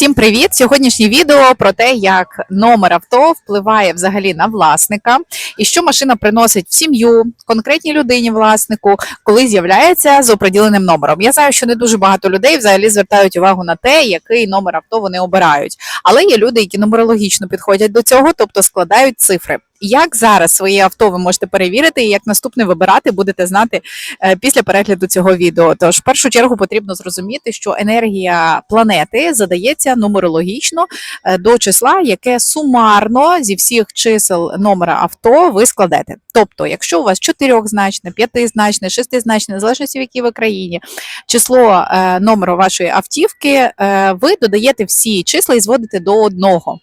Всім привіт! Сьогоднішнє відео про те, як номер авто впливає взагалі на власника, і що машина приносить в сім'ю, конкретній людині, власнику, коли з'являється з оприділеним номером. Я знаю, що не дуже багато людей взагалі звертають увагу на те, який номер авто вони обирають. Але є люди, які нумерологічно підходять до цього, тобто складають цифри. Як зараз своє авто ви можете перевірити, і як наступне вибирати, будете знати е, після перегляду цього відео. Тож, в першу чергу, потрібно зрозуміти, що енергія планети задається нумерологічно е, до числа, яке сумарно зі всіх чисел номера авто ви складете. Тобто, якщо у вас чотирьохзначне, п'ятизначне, шестизначне, в залежності в якій ви країні, число е, номеру вашої автівки, е, ви додаєте всі числа і зводите до одного.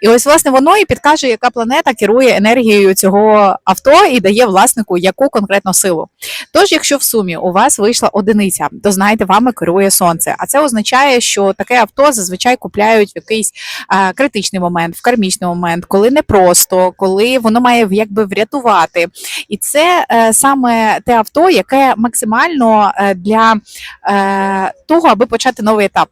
І ось власне воно і підкаже, яка планета керує енергією цього авто і дає власнику яку конкретну силу. Тож, якщо в сумі у вас вийшла одиниця, то знаєте, вами керує сонце. А це означає, що таке авто зазвичай купляють в якийсь а, критичний момент, в кармічний момент, коли непросто, коли воно має якби врятувати. І це е, саме те авто, яке максимально е, для е, того, аби почати новий етап.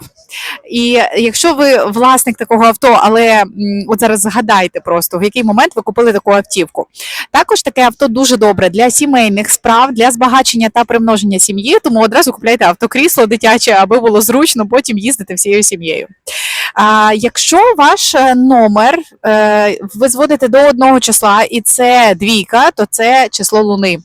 І якщо ви власник такого авто, але от зараз згадайте просто, в який момент ви купили таку. Також таке авто дуже добре для сімейних справ, для збагачення та примноження сім'ї, тому одразу купляйте автокрісло дитяче, аби було зручно потім їздити всією сім'єю. А якщо ваш е, номер е, ви зводите до одного числа, і це двійка, то це число луни.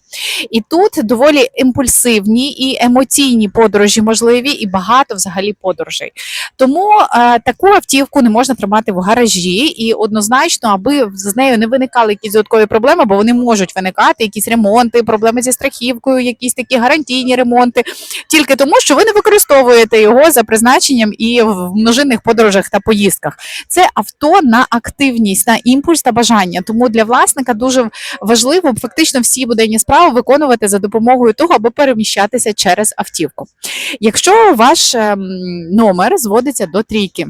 І тут доволі імпульсивні і емоційні подорожі можливі, і багато взагалі подорожей. Тому е, таку автівку не можна тримати в гаражі, і однозначно, аби з нею не виникали якісь додаткові проблеми, бо вони можуть виникати, якісь ремонти, проблеми зі страхівкою, якісь такі гарантійні ремонти, тільки тому, що ви не використовуєте його за призначенням і в множинних подорожах та поїздках. Це авто на активність, на імпульс та бажання. Тому для власника дуже важливо фактично всі буденні справи виконувати за допомогою того, аби переміщатися через автівку. Якщо ваш ем, номер зводиться до трійки.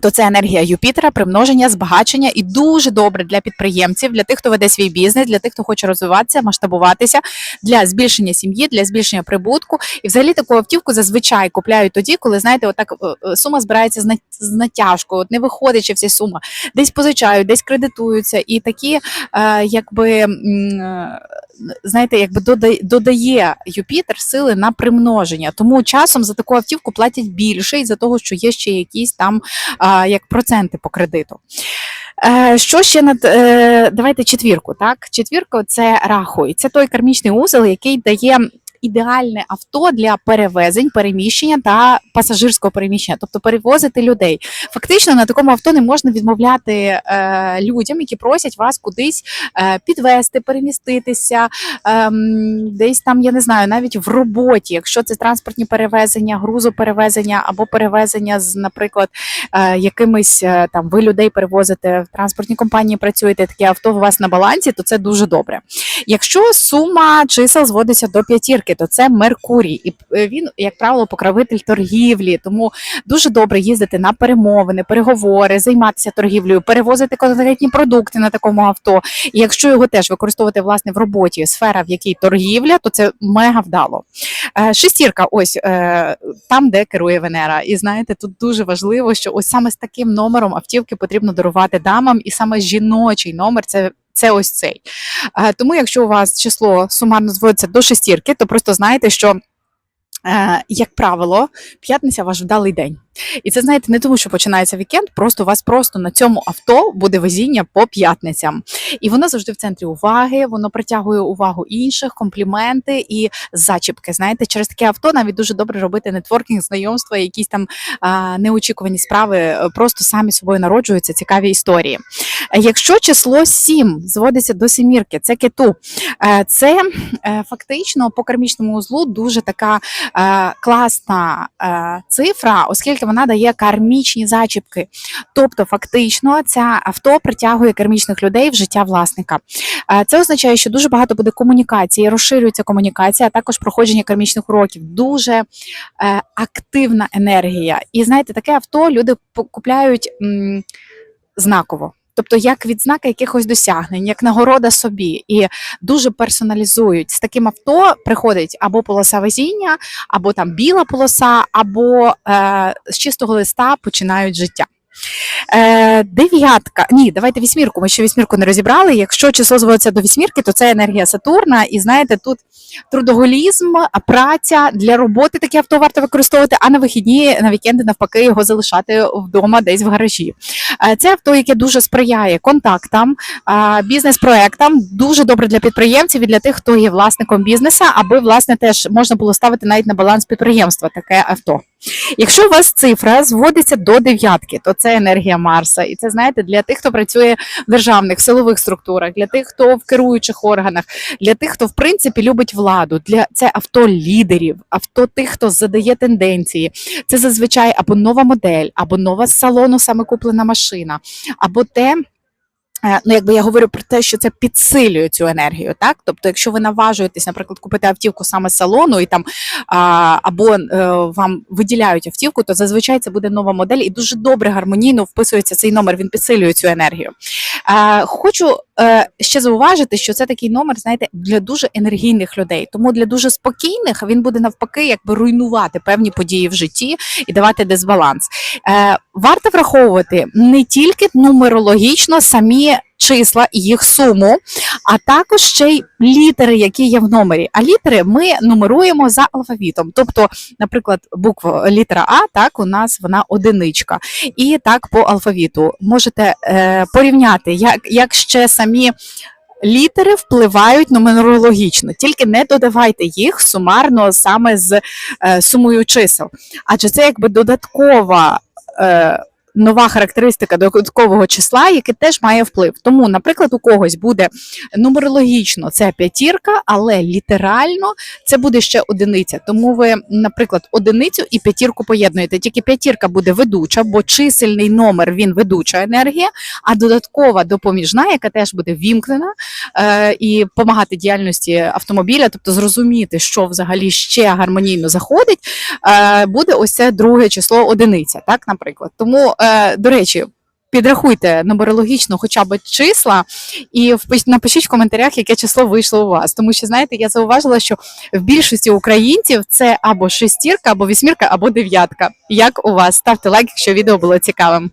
То це енергія Юпітера, примноження, збагачення і дуже добре для підприємців, для тих, хто веде свій бізнес, для тих, хто хоче розвиватися, масштабуватися, для збільшення сім'ї, для збільшення прибутку. І взагалі таку автівку зазвичай купляють тоді, коли знаєте, отак е, е, сума збирається з натяжкою, от не виходить ще вся сума, десь позичають, десь кредитуються, і такі, е, якби. Знаєте, якби додає, додає Юпітер сили на примноження. Тому часом за таку автівку платять більше із-за того, що є ще якісь там а, як проценти по кредиту. Е, що ще над е, давайте четвірку? Так, четвірка це раху, і Це той кармічний узел, який дає. Ідеальне авто для перевезень, переміщення та пасажирського переміщення, тобто перевозити людей. Фактично на такому авто не можна відмовляти е, людям, які просять вас кудись е, підвести, переміститися, ем, десь там, я не знаю, навіть в роботі, якщо це транспортні перевезення, грузоперевезення або перевезення з, наприклад, е, якимись е, там ви людей перевозите в транспортній компанії, працюєте таке авто у вас на балансі, то це дуже добре. Якщо сума чисел зводиться до п'ятірки, то це Меркурій, і е, він, як правило, покровитель торгівлі. Тому дуже добре їздити на перемовини, переговори, займатися торгівлею, перевозити конкретні продукти на такому авто. І якщо його теж використовувати власне в роботі, сфера, в якій торгівля, то це мега вдало. Е, Шестірка, ось е, там, де керує Венера. І знаєте, тут дуже важливо, що ось саме з таким номером автівки потрібно дарувати дамам, і саме жіночий номер це. Це ось цей. Е, Тому, якщо у вас число сумарно зводиться до шестірки, то просто знайте, що, е, як правило, п'ятниця ваш вдалий день. І це знаєте не тому, що починається вікенд, просто у вас просто на цьому авто буде везіння по п'ятницям. І воно завжди в центрі уваги, воно притягує увагу інших, компліменти і зачіпки. Знаєте, через таке авто навіть дуже добре робити нетворкінг, знайомства, якісь там а, неочікувані справи, е, просто самі собою народжуються цікаві історії. Якщо число 7 зводиться до семірки, це кету. Е, Це е, фактично по кармічному узлу дуже така е, класна цифра, оскільки вона дає кармічні зачіпки. Тобто, фактично, ця авто притягує кармічних людей в життя власника. Це означає, що дуже багато буде комунікації, розширюється комунікація, а також проходження кармічних уроків. Дуже активна енергія. І знаєте, таке авто люди купляють знаково. Тобто, як відзнака якихось досягнень, як нагорода собі, і дуже персоналізують з таким авто. Приходить або полоса везіння, або там біла полоса, або е, з чистого листа починають життя. Е, дев'ятка. Ні, давайте вісьмірку. Ми ще вісьмірку не розібрали. Якщо число зводиться до вісьмірки, то це енергія Сатурна. І знаєте, тут трудоголізм, праця для роботи таке авто варто використовувати, а на вихідні, на вікенди, навпаки, його залишати вдома десь в гаражі. Е, Це авто, яке дуже сприяє контактам, е, бізнес-проектам, дуже добре для підприємців і для тих, хто є власником бізнесу, аби власне теж можна було ставити навіть на баланс підприємства таке авто. Якщо у вас цифра зводиться до дев'ятки, то це енергія Марса, і це знаєте для тих, хто працює в державних силових структурах, для тих, хто в керуючих органах, для тих, хто в принципі любить владу. Для це авто лідерів, авто тих, хто задає тенденції. Це зазвичай або нова модель, або нова з салону саме куплена машина, або те. Е, Ну, якби я говорю про те, що це підсилює цю енергію, так? Тобто, якщо ви наважуєтесь, наприклад, купити автівку саме з салону, і там а, або а, вам виділяють автівку, то зазвичай це буде нова модель, і дуже добре гармонійно вписується цей номер. Він підсилює цю енергію. А, хочу е, ще зауважити, що це такий номер, знаєте, для дуже енергійних людей. Тому для дуже спокійних він буде навпаки, якби руйнувати певні події в житті і давати дисбаланс. Е, варто враховувати не тільки нумерологічно самі числа і їх суму, а також ще й літери, які є в номері. А літери ми нумеруємо за алфавітом. Тобто, наприклад, буква літера А, так у нас вона одиничка, і так по алфавіту можете е, порівняти, як, як ще самі. Літери впливають нумерологічно, тільки не додавайте їх сумарно саме з е, сумою чисел, адже це якби додаткова е, нова характеристика додаткового числа, яке теж має вплив. Тому, наприклад, у когось буде нумерологічно це п'ятірка, але літерально це буде ще одиниця. Тому ви, наприклад, одиницю і п'ятірку поєднуєте. Тільки п'ятірка буде ведуча, бо чисельний номер він ведуча енергія, а додаткова допоміжна, яка теж буде вімкнена е, і допомагати діяльності автомобіля, тобто зрозуміти, що взагалі ще гармонійно заходить, е, буде ось це друге число одиниця, так, наприклад. Тому, е, до речі. Підрахуйте нумерологічно хоча б числа і напишіть в коментарях, яке число вийшло у вас. Тому що знаєте, я зауважила, що в більшості українців це або шестірка, або вісьмірка, або дев'ятка. Як у вас? Ставте лайк, якщо відео було цікавим.